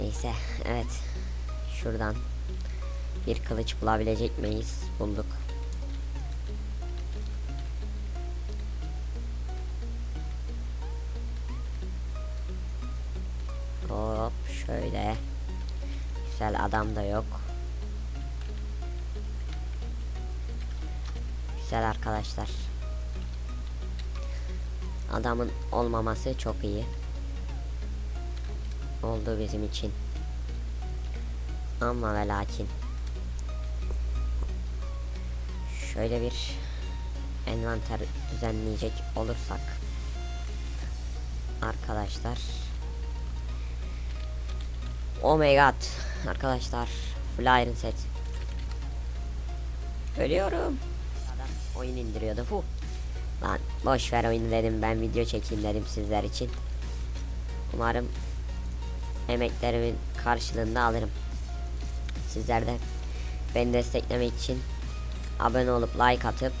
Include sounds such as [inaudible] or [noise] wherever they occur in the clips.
Neyse evet. Şuradan bir kılıç bulabilecek miyiz? Bulduk. Hop şöyle. Güzel adam da yok. Güzel arkadaşlar. Adamın olmaması çok iyi. Oldu bizim için. Ama ve lakin. Şöyle bir envanter düzenleyecek olursak. Arkadaşlar. Oh my god. Arkadaşlar. Full iron set. Ölüyorum. Adam oyun indiriyordu. Fu. Lan boş ver oyunu dedim ben video çekeyim dedim sizler için. Umarım emeklerimin karşılığında alırım. Sizler de beni desteklemek için abone olup like atıp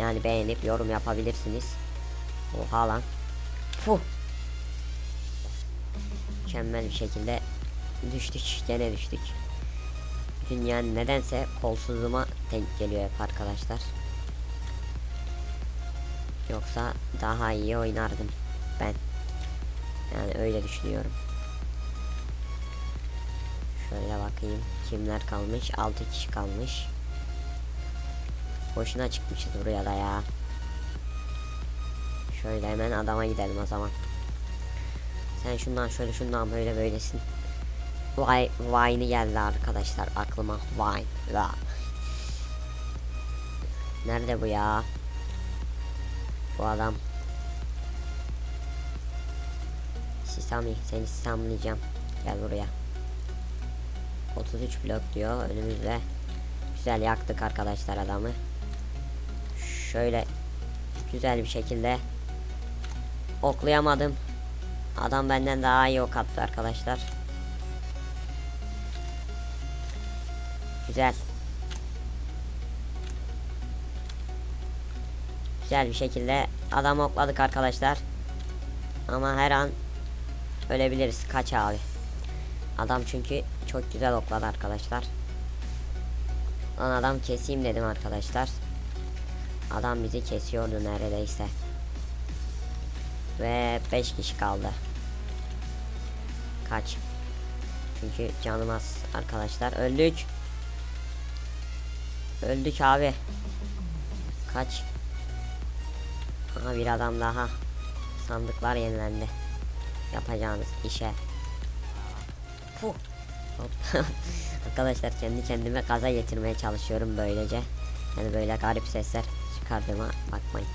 yani beğenip yorum yapabilirsiniz. Oha lan. Fuh. Mükemmel bir şekilde düştük. Gene düştük. Dünyanın nedense kolsuzluğuma denk geliyor hep arkadaşlar. Yoksa daha iyi oynardım ben. Yani öyle düşünüyorum. Şöyle bakayım kimler kalmış? 6 kişi kalmış. Boşuna çıkmışız buraya da ya. Şöyle hemen adama gidelim o zaman. Sen şundan şöyle şundan böyle böylesin. Vay Vine'ı geldi arkadaşlar aklıma. Vine. La. Nerede bu ya? Bu adam. Sisami seni sisamlayacağım. Gel buraya. 33 blok diyor önümüzde. Güzel yaktık arkadaşlar adamı. Şöyle güzel bir şekilde oklayamadım. Adam benden daha iyi ok attı arkadaşlar. Güzel. Güzel bir şekilde adam okladık arkadaşlar. Ama her an ölebiliriz. Kaç abi. Adam çünkü çok güzel okladı arkadaşlar. Lan adam keseyim dedim arkadaşlar. Adam bizi kesiyordu neredeyse. Ve 5 kişi kaldı. Kaç. Çünkü canım az arkadaşlar. Öldük. Öldük abi. Kaç. Aha bir adam daha. Sandıklar yenilendi. Yapacağınız işe. [laughs] Arkadaşlar kendi kendime gaza getirmeye çalışıyorum böylece. Yani böyle garip sesler çıkardığıma bakmayın.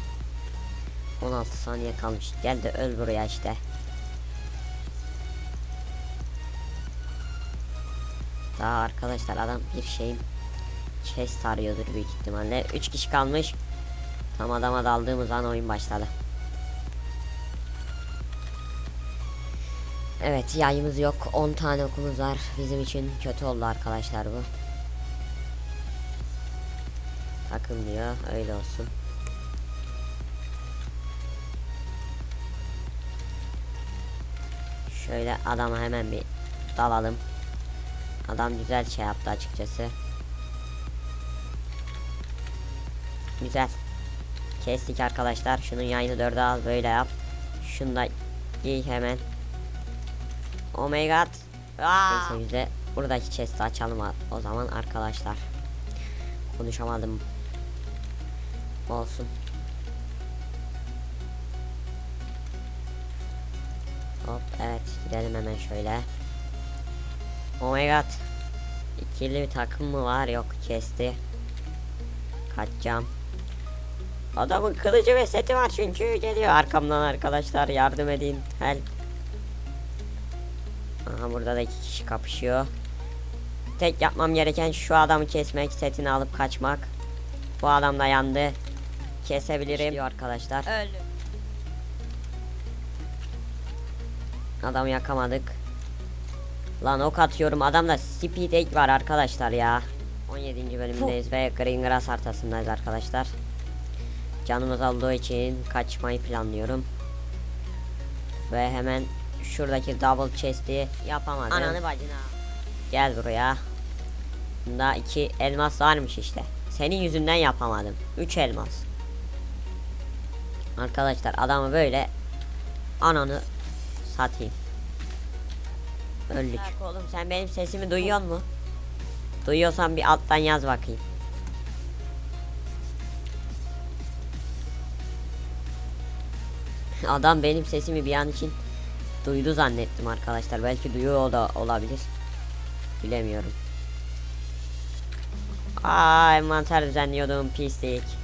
16 saniye kalmış. Gel de öl buraya işte. Daha arkadaşlar adam bir şeyin chest arıyordur büyük ihtimalle. 3 kişi kalmış. Tam adama daldığımız an oyun başladı. Evet yayımız yok. 10 tane okumuz var. Bizim için kötü oldu arkadaşlar bu. Takım diyor. Öyle olsun. Şöyle adama hemen bir dalalım. Adam güzel şey yaptı açıkçası. Güzel. Kestik arkadaşlar. Şunun yayını dörde al böyle yap. Şunu da giy hemen. Oh my god. Neyse bize buradaki chest'i açalım o zaman arkadaşlar. Konuşamadım. Olsun. Hop evet gidelim hemen şöyle. Oh my god. İkili bir takım mı var? Yok kesti. Kaçacağım. Adamın kılıcı ve seti var çünkü geliyor arkamdan arkadaşlar yardım edin. Help. Aha burada da iki kişi kapışıyor. Tek yapmam gereken şu adamı kesmek, setini alıp kaçmak. Bu adam da yandı. Kesebilirim diyor arkadaşlar. Öldü. Adamı yakamadık. Lan ok atıyorum. Adamda speed egg var arkadaşlar ya. 17. bölümdeyiz ve Green Grass haritasındayız arkadaşlar. Canımız olduğu için kaçmayı planlıyorum. Ve hemen şuradaki double chest'i yapamadım. Ananı bacına. Gel buraya. Bunda iki elmas varmış işte. Senin yüzünden yapamadım. Üç elmas. Arkadaşlar adamı böyle ananı satayım. Öldük. oğlum sen benim sesimi duyuyor mu? Duyuyorsan bir alttan yaz bakayım. Adam benim sesimi bir an için duydu zannettim arkadaşlar. Belki duyuyor da olabilir. Bilemiyorum. Aa envanter düzenliyordum pislik.